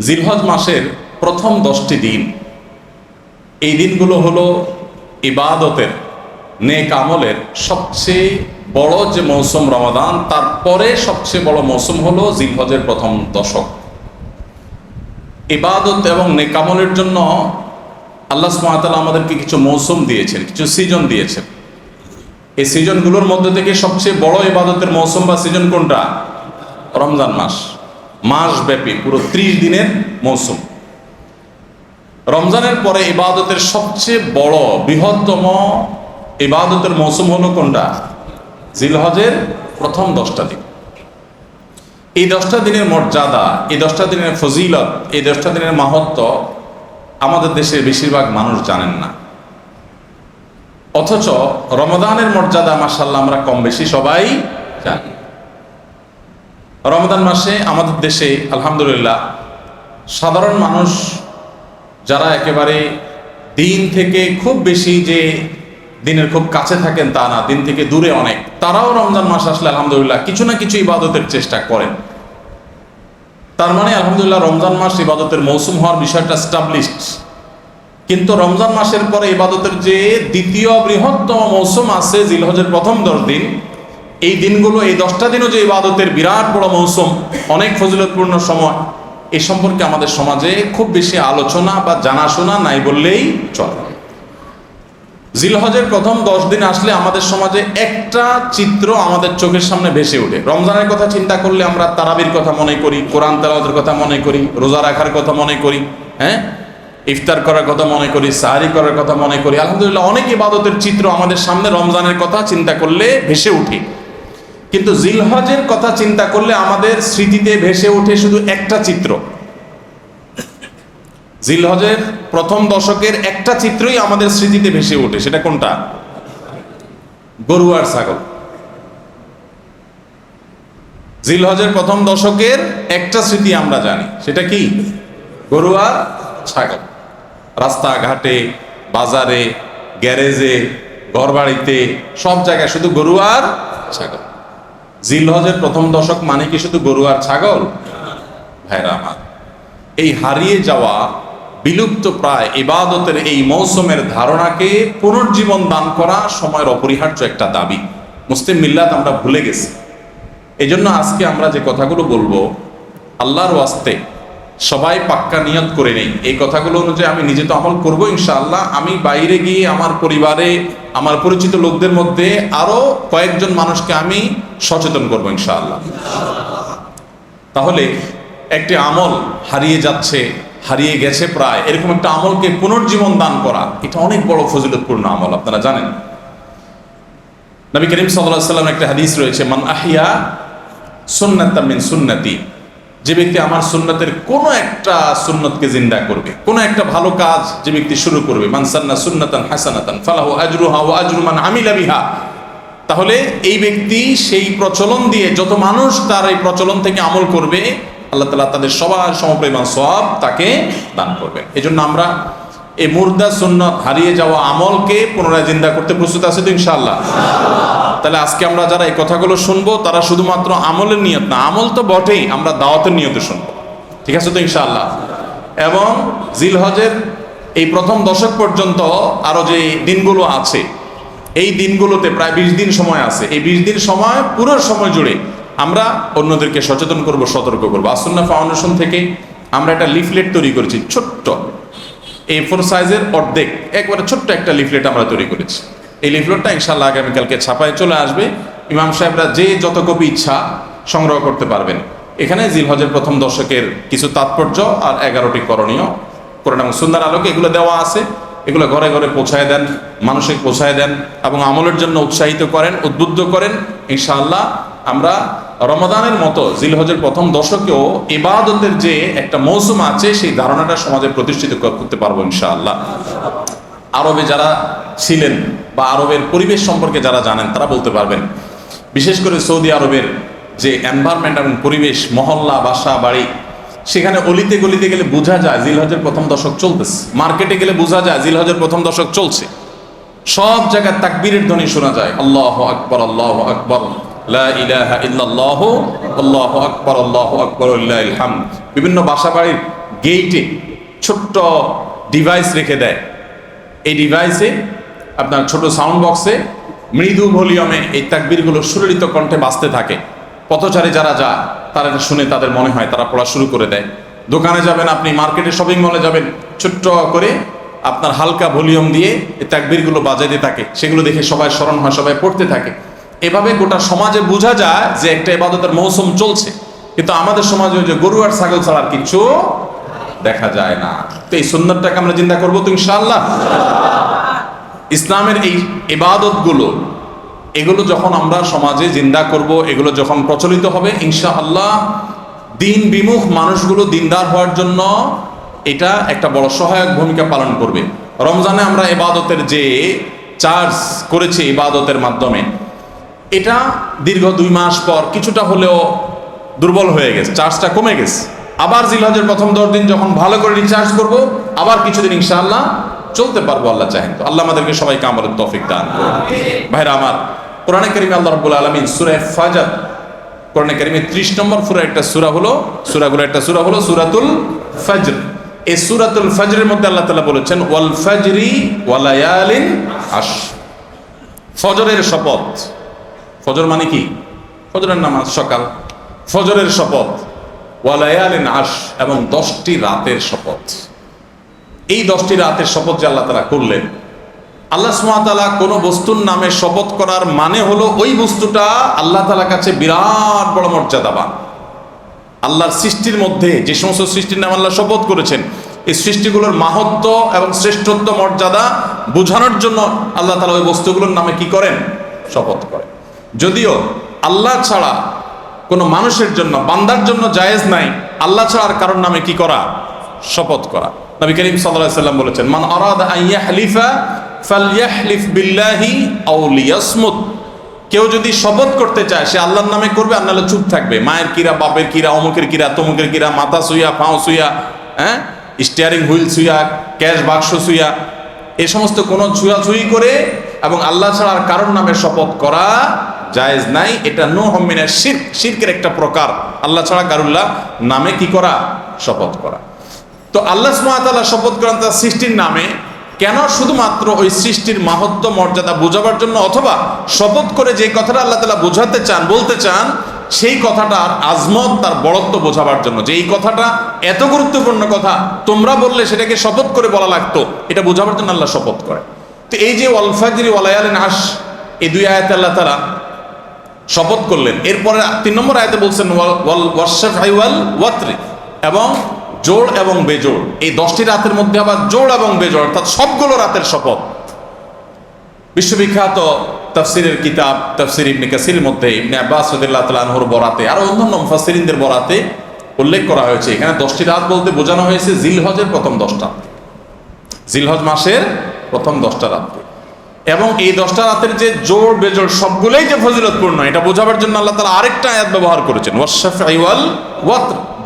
জিলহজ মাসের প্রথম দশটি দিন। এই দিনগুলো হলো ইবাদতের, নেক আমলের সবচেয়ে বড় যে মৌসুম রমাদান, তারপরে সবচেয়ে বড় মৌসুম হলো জিলহজের প্রথম দশক। ইবাদত এবং নেক আমলের জন্য আল্লাহ সুমাতালা আমাদেরকে কিছু মৌসুম দিয়েছেন, কিছু সিজন দিয়েছেন। এই সিজনগুলোর মধ্যে থেকে সবচেয়ে বড় ইবাদতের মৌসুম বা সিজন কোনটা? রমজান মাস। মাস ব্যাপী পুরো ত্রিশ দিনের মৌসুম। রমজানের পরে ইবাদতের সবচেয়ে বড়, বৃহত্তম ইবাদতের মৌসুম হলো কোনটা? জিলহজের প্রথম দশটা দিন। এই দশটা দিনের মর্যাদা, এই দশটা দিনের ফজিলত, এই দশটা দিনের মাহাত্ম আমাদের দেশের বেশিরভাগ মানুষ জানেন না। অথচ রমদানের মর্যাদা মাসাল্লাহ আমরা কম বেশি সবাই জানি। রমদান মাসে আমাদের দেশে, আলহামদুলিল্লাহ, সাধারণ মানুষ যারা একেবারে দিন থেকে খুব বেশি যে দিনের খুব কাছে থাকেন তা না, দিন থেকে দূরে অনেক, তারাও রমজান মাস আসলে আলহামদুলিল্লাহ কিছু না কিছু ইবাদতের চেষ্টা করেন। তার মানে আলহামদুলিল্লাহ রমজান মাস ইবাদতের মৌসুম হওয়ার বিষয়টা স্টাবলিশড কিন্তু রমজান মাসের পরে ইবাদতের যে দ্বিতীয় বৃহত্তম মৌসুম আছে, জিলহজের প্রথম দশ দিন এই দিনগুলো, এই দশটা দিনও যে ইবাদতের বিরাট বড় মৌসুম, অনেক ফজিলতপূর্ণ সময়, এ সম্পর্কে আমাদের সমাজে খুব বেশি আলোচনা বা জানাশোনা নাই বললেই চলে। জিলহজের প্রথম দশ দিন আসলে আমাদের সমাজে একটা চিত্র আমাদের চোখের সামনে ভেসে ওঠে। রমজানের কথা চিন্তা করলে আমরা তারাবির কথা মনে করি, কোরআন তালাওয়াতের কথা মনে করি, রোজা রাখার কথা মনে করি হ্যাঁ? ইফতার করার কথা মনে করি, সাহারি করার কথা মনে করি। আলহামদুলিল্লাহ অনেক ইবাদতের চিত্র আমাদের সামনে রমজানের কথা চিন্তা করলে ভেসে উঠে কিন্তু জিলহজের কথা চিন্তা করলে আমাদের স্মৃতিতে ভেসে ওঠে শুধু একটা চিত্র। জিলহজের প্রথম দশকের একটা চিত্রই আমাদের স্মৃতিতে ভেসে ওঠে, সেটা কোনটা? গরু আর ছাগল। জিলহজের প্রথম দশকের একটা স্মৃতি আমরা জানি, সেটা কি? গরু আর ছাগল। রাস্তাঘাটে, বাজারে, গ্যারেজে, ঘরবাড়িতে, সব জায়গায় শুধু গরু আর ছাগল। জিলহজের প্রথম দশক মানে কি শুধু গরু আর ছাগল? ভাইরা আমার, এই হারিয়ে যাওয়া, বিলুপ্ত প্রায় ইবাদতের এই মৌসুমের ধারণাকে পুনর্জীবন দান করা সময়ের অপরিহার্য একটা দাবি। মুসলিম মিল্লাত আমরা ভুলে গেছি। এই জন্য আজকে আমরা যে কথাগুলো বলব, আল্লাহর ওয়াস্তে সবাই পাক্কা নিয়ত করে নেই। এই কথাগুলো অনুযায়ী আমি নিজে তো আমল করব ইনশাআল্লাহ। আমি বাইরে গিয়ে আমার পরিবারে, আমার পরিচিত লোকদের মধ্যে আরও কয়েকজন মানুষকে আমি সচেতন করব ইনশাআল্লাহ। তাহলে একটি আমল হারিয়ে যাচ্ছে, হারিয়ে গেছে প্রায়। এরকম একটা আমলকে পুনর্জীবন দান করা, এটা অনেক বড় ফজিলতপূর্ণ আমল, আপনারা জানেন। নবী করিম সাল্লাহ সাল্লাম একটা হাদিস রয়েছে, মান আহিয়া সুন্নাত মিন সুন্নতি যে ব্যক্তি আমার সুন্নতের কোনো একটা সুন্নতকে জিন্দা করবে, কোনো একটা ভালো কাজ যে ব্যক্তি শুরু করবে মানসান্না সুন্নাতান হাসানাতান, ফালাহু আজরুহা ও আজরুমান আমিলা বিহা। তাহলে এই ব্যক্তি সেই প্রচলন দিয়ে যত মানুষ তার এই প্রচলন থেকে আমল করবে, আল্লাহ তালা তাদের সবার সমপরিমাণ সব তাকে দান করবে। এই জন্য আমরা এই মুর্দা সুন্নত হারিয়ে যাওয়া আমলকে পুনরায় জিন্দা করতে প্রস্তুত আছে তো ইনশাআল্লাহ? তাহলে আজকে আমরা যারা এই কথাগুলো শুনব, তারা শুধুমাত্র আমলের নিয়ত না, আমল তো বটেই, আমরা দাওয়াতের নিয়তে শুনব। ঠিক আছে তো ইনশাআল্লাহ? এবং জিলহজের এই প্রথম দশক পর্যন্ত আরও যে দিনগুলো আছে, এই দিনগুলোতে প্রায় বিশ দিন সময় আছে। এই বিশ দিন সময় পুরো সময় জুড়ে আমরা অন্যদেরকে সচেতন করব, সতর্ক করব। আসন্না ফাউন্ডেশন থেকে আমরা একটা লিফলেট তৈরি করেছি, ছোট্ট। এই ফোর সাইজের অর্ধেক, একবারে ছোট্ট একটা লিফলেট আমরা তৈরি করেছি। এই লিফলেটটা ইনশাল্লাহ আগামীকালকে ছাপায় চলে আসবে। ইমাম সাহেবরা যে যত কপি ইচ্ছা সংগ্রহ করতে পারবেন। এখানে জিলহজের প্রথম দশকের কিছু তাৎপর্য আর এগারোটি করণীয়। কোরআন এবং সুন্দর আলোকে এগুলো দেওয়া আছে। এগুলো ঘরে ঘরে পৌঁছায় দেন মানুষকে পৌঁছায় দেন এবং আমলের জন্য উৎসাহিত করেন, উদ্বুদ্ধ করেন। ইনশাআল্লাহ আমরা রমদানের মতো জিলহজের প্রথম দশকেও ইবাদতের যে একটা মৌসুম আছে, সেই ধারণাটা সমাজে প্রতিষ্ঠিত করতে পারব ইনশাআল্লাহ। আরবে যারা ছিলেন বা আরবের পরিবেশ সম্পর্কে যারা জানেন, তারা বলতে পারবেন। বিশেষ করে সৌদি আরবের যে এনভায়রনমেন্ট এবং পরিবেশ, মহল্লা, বাসা, বাড়ি, সেখানে অলিতে গলিতে গেলে বোঝা যায় জিলহজের প্রথম দশক চলতেছে। মার্কেটে গেলে বোঝা যায় জিলহজের প্রথম দশক চলছে। সব জায়গায় তাকবীরের ধ্বনি শোনা যায়। আল্লাহ আকবর আল্লাহ আকবর আল্লাহু বিভিন্ন বাসা বাড়ির গেইটে ছোট্ট ডিভাইস রেখে দেয়। এই ডিভাইসে আপনার ছোট সাউন্ড বক্সে মৃদু ভলিউমে এই তাকবীরগুলো সুললিত কণ্ঠে বাজতে থাকে। পথচারী যারা যায়, তারা শুনে তাদের মনে হয় তারা পড়া শুরু করে দেয়। দোকানে যাবেন আপনি, মার্কেটে শপিং মলে যাবেন, ছোট্ট করে আপনার হালকা ভলিউম দিয়ে এই তাকবীরগুলো বাজাইতে থাকে। সেগুলো দেখে সবাই স্মরণ হয়, সবাই পড়তে থাকে। এভাবে গোটা সমাজে বোঝা যায় যে একটা ইবাদতের মৌসুম চলছে। কিন্তু আমাদের সমাজে যে গরু আর ছাগল ছাড়া আর কিছু দেখা যায় না। তো এই সুন্দরটাকে আমরা চিন্তা করব তো ইনশাআল্লাহ? ইসলামের এই ইবাদতগুলো, এগুলো যখন আমরা সমাজে জিন্দা করব, এগুলো যখন প্রচলিত হবে, ইনশাআল্লাহ দিন বিমুখ মানুষগুলো দিনদার হওয়ার জন্য এটা একটা বড় সহায়ক ভূমিকা পালন করবে। রমজানে আমরা এবাদতের যে চার্জ করেছি ইবাদতের মাধ্যমে, এটা দীর্ঘ দুই মাস পর কিছুটা হলেও দুর্বল হয়ে গেছে, চার্জটা কমে গেছে। আবার জিলহজের প্রথম দশ দিন যখন ভালো করে রিচার্জ করব, আবার কিছুদিন ইনশাআল্লাহ চলতে পারব আল্লাহ চাহেন তো। আল্লাহ আমাদেরকে সবাইকে আমলের তৌফিক দান ভাইরা আমার, কোরআনে কারিমে আল্লাহ রাব্বুল আলামিন সূরা ফাজার, কোরআনে কারিমে 30 নম্বর সূরা একটা সূরা হলো সূরাগুলো একটা সূরা হলো সুরাতুল ফজর। এই সূরাতুল ফজরের মধ্যে আল্লাহ তাআলা বলেছেন, ওয়াল ফজরি ওয়া লায়ালিন আশ ফজরের শপথ। ফজর মানে কি? ফজরের নামাজ সকাল। ফজরের শপথ। ওয়ালায়ালিন আশ এবং দশটি রাতের শপথ। এই দশটি রাতের শপথ যে আল্লাহ তালা করলেন, আল্লাহ সুমাতালা কোনো বস্তুর নামে শপথ করার মানে হলো ওই বস্তুটা আল্লাহ তালার কাছে বিরাট বড় মর্যাদাবান। আল্লাহর সৃষ্টির মধ্যে যে সমস্ত সৃষ্টির নাম আল্লাহ শপথ করেছেন, এই সৃষ্টিগুলোর মাহাত্ম এবং শ্রেষ্ঠত্ব, মর্যাদা বোঝানোর জন্য আল্লাহ তালা ওই বস্তুগুলোর নামে কি করেন? শপথ করেন। যদিও আল্লাহ ছাড়া কোনো মানুষের জন্য, বান্দার জন্য জায়েজ নাই, আল্লাহ ছাড়া আর কারোর নামে কি করা? শপথ করা। নবী করিম সাল্লাল্লাহু সাল্লাম বলেছেন, মান আরাদা আন ইয়াহলিফা ফালইয়াহলিফ বিল্লাহি আও লিয়াসমুত। কেউ যদি শপথ করতে চায়, সে আল্লাহর নামে করবে, আর চুপ থাকবে। মায়ের কিরা, বাপের কিরা, অমুকের কিরা, তমুকের কিরা, মাথা সুইয়া, পাও সুইয়া হ্যাঁ? স্টিয়ারিং হুইল সুইয়া, ক্যাশ বাক্স সুইয়া। এ সমস্ত কোনো ছুঁয়াছুঁয়ি করে এবং আল্লাহ ছাড়া আর কারোর নামে শপথ করা জায়েজ নাই। এটা নো হমিনের শির্ক। শির্কের একটা প্রকার। আল্লাহ ছাড়া কারুল্লাহ নামে কি করা? শপথ করা। তো আল্লাহ সুমাতাল্লাহ শপথ করেন তার সৃষ্টির নামে কেন শুধুমাত্র ওই সৃষ্টির মাহাত্ম, মর্যাদা বোঝাবার জন্য অথবা শপথ করে যে কথাটা আল্লাহ তালা বোঝাতে চান, বলতে চান, সেই কথাটার আজমত, তার বড়ত্ব বোঝাবার জন্য? যে এই কথাটা এত গুরুত্বপূর্ণ কথা, তোমরা বললে সেটাকে শপথ করে বলা লাগতো, এটা বোঝাবার জন্য আল্লাহ শপথ করে তো এই যে ওয়ালফাজরি ওয়ালায়ালিন আস এই দুই আয়াতে আল্লাহ তালা শপথ করলেন। এরপরে তিন নম্বর আয়তে বলছেন, ওয়াল- ওয়াল- ওয়াশাফাই ওয়াল ওয়াত্রি এবং জোড় এবং বেজোড়। এই দশটি রাতের মধ্যে আবার জোড় এবং বেজোড়, অর্থাৎ সবগুলো রাতের শপথ। বিশ্ববিখ্যাত তাফসিরের কিতাব তাফসির ইবনে কাসির মধ্যে ইবনে আব্বাস রাদিয়াল্লাহু বরাতে, আরও অন্যান্য মুফাসসিরিনদের বরাতে উল্লেখ করা হয়েছে। এখানে দশটি রাত বলতে বোঝানো হয়েছে জিলহজের প্রথম দশটা। জিলহজ মাসের প্রথম দশটা রাত্রি এবং এই দশটা রাতের যে জোর, বেজোর, সবগুলোই যে ফজিলতপূর্ণ, এটা বোঝাবার জন্য আল্লাহ তালা আরেকটা আয়াত ব্যবহার করেছেন। ওয়াশাফি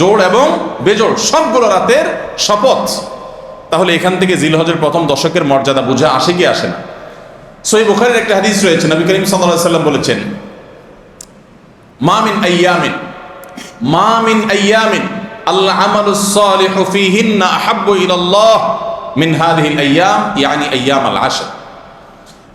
জোর এবং বেজোর, সবগুলো রাতের শপথ। তাহলে এখান থেকে জিলহজের প্রথম দশকের মর্যাদা বুঝে আসে কি আসে না? সই বুখারের একটা হাদিস রয়েছে, নবী করিম সাল্লাল্লাহু সাল্লাম বলেছেন মামিন আইয়ামিন মামিন আইয়ামিন, আল্লাহ আমালুস সালিহু ফীহিন্না আহাব্বু ইলাল্লাহ মিন হাযিহিল আইয়াম, ইয়ানি আইয়াম আল আশর।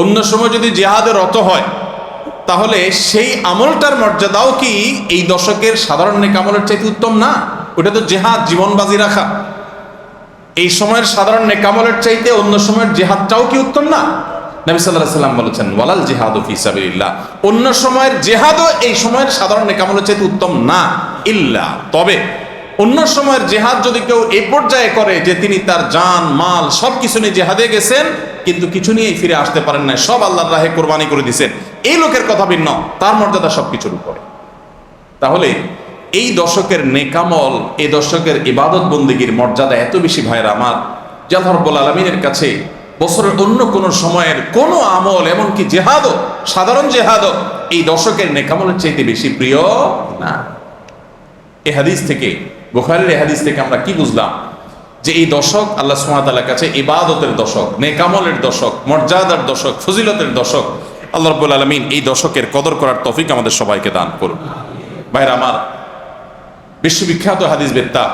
অন্য সময় যদি জেহাদে রত হয়, তাহলে সেই আমলটার মর্যাদাও কি এই দশকের সাধারণ নেকামলের চাইতে উত্তম? না, ওটা তো জেহাদ জীবন বাজি রাখা। এই সময়ের সাধারণ নেকামলের চাইতে অন্য সময়ের জেহাদটাও কি উত্তম না? নবী সাল্লাহ সাল্লাম বলেছেন, ওয়ালাল জেহাদ ফিসাবিল্লাহ অন্য সময়ের জেহাদও এই সময়ের সাধারণ নেকামলের চাইতে উত্তম না, ইল্লা। তবে অন্য সময়ের জেহাদ যদি কেউ এই পর্যায়ে করে যে তিনি তার জান, মাল সব কিছু নিয়ে জেহাদে গেছেন কিন্তু কিছু নিয়েই ফিরে আসতে পারেন না সব আল্লাহর রাহে কোরবানি করে দিছেন এই লোকের কথা ভিন্ন। তার মর্যাদা সবকিছুর উপরে। তাহলে এই দশকের নেকামল, এই দশকের ইবাদত বন্দিগির মর্যাদা এত বেশি ভাইয়ের আমার জাফরবুল আলমিনের কাছে বছরের অন্য কোনো সময়ের কোনো আমল, এমনকি জেহাদও, সাধারণ জেহাদও এই দশকের নেকামলের চাইতে বেশি প্রিয় না। এ হাদিস থেকে, বুখারের এ হাদিস থেকে আমরা কি বুঝলাম? যে এই দশক আল্লাহ সুমাতালার কাছে ইবাদতের দশক, নেকামলের দশক, মর্যাদার দশক, ফজিলতের দশক, আল্লাহ রব্বুল আলমিন এই দশকের কদর করার তফিক আমাদের সবাইকে দান করুন। ভাইরা আমার বিশ্ববিখ্যাত হাদিস বেত্তা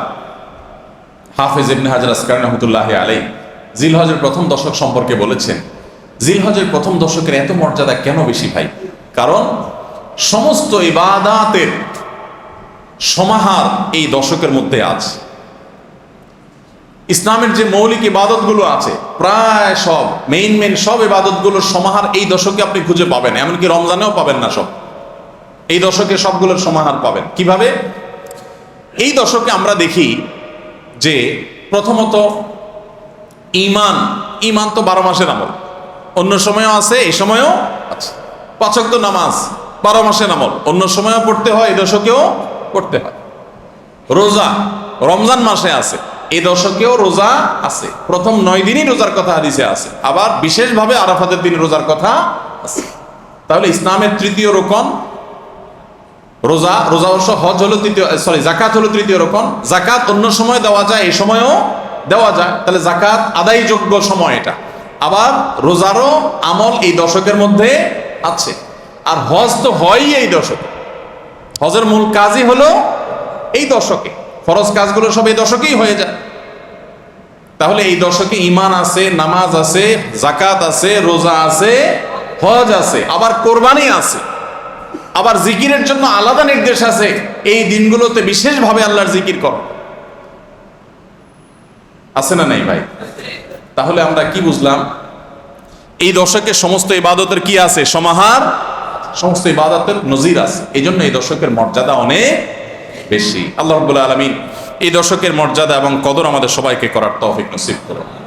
হাফেজ ইবনে হাজার আসকার রহমতুল্লাহ আলাই জিলহজের প্রথম দশক সম্পর্কে বলেছেন, জিলহজের প্রথম দশকের এত মর্যাদা কেন বেশি ভাই? কারণ সমস্ত ইবাদাতের সমাহার এই দশকের মধ্যে আছে। ইসলামের যে মৌলিক ইবাদতগুলো আছে, প্রায় সব মেইন মেইন সব ইবাদতগুলোর সমাহার এই দশকে আপনি খুঁজে পাবেন, এমনকি রমজানেও পাবেন না সব। এই দশকে সবগুলোর সমাহার পাবেন। কীভাবে? এই দশকে আমরা দেখি যে প্রথমত ইমান ইমান তো বারো মাসের আমল। অন্য সময়ও আছে, এই সময়ও আছে। পাচক তো নামাজ, বারো মাসের আমল। অন্য সময়ও পড়তে হয়, এই দশকেও পড়তে হয়। রোজা, রমজান মাসে আছে। এই দশকেও রোজা আছে। প্রথম নয় দিনই রোজার কথা হাদিসে আছে। আবার বিশেষভাবে আরাফাতের দিন রোজার কথা আছে। তাহলে ইসলামের তৃতীয় রোকন, রোজা রোজা অবশ্য হজ হলো তৃতীয় সরি জাকাত হলো তৃতীয় রকম জাকাত অন্য সময় দেওয়া যায়, এই সময়ও দেওয়া যায়। তাহলে জাকাত আদায়যোগ্য সময় এটা। আবার রোজারও আমল এই দশকের মধ্যে আছে। আর হজ তো হয়ই এই দশকে। হজের মূল কাজই হলো এই দশকে। ফরজ কাজগুলো সব এই দশকেই হয়ে যায়। তাহলে এই দশকে ইমান আছে, নামাজ আছে জাকাত আছে, রোজা আছে, হজ আছে, আবার কোরবানি আছে, আবার জিকিরের জন্য আলাদা নির্দেশ আছে। এই দিনগুলোতে বিশেষভাবে আল্লাহর জিকির কর। আছে না নাই ভাই? তাহলে আমরা কি বুঝলাম? এই দশকের সমস্ত ইবাদতের কি আছে? সমাহার? সমস্ত ইবাদতের নজির আছে। এই জন্য এই দশকের মর্যাদা অনেক বেশি। আল্লাহ রব্বুল আলমিন এই দর্শকের মর্যাদা এবং কদর আমাদের সবাইকে করার তহফিক নসিব করুন।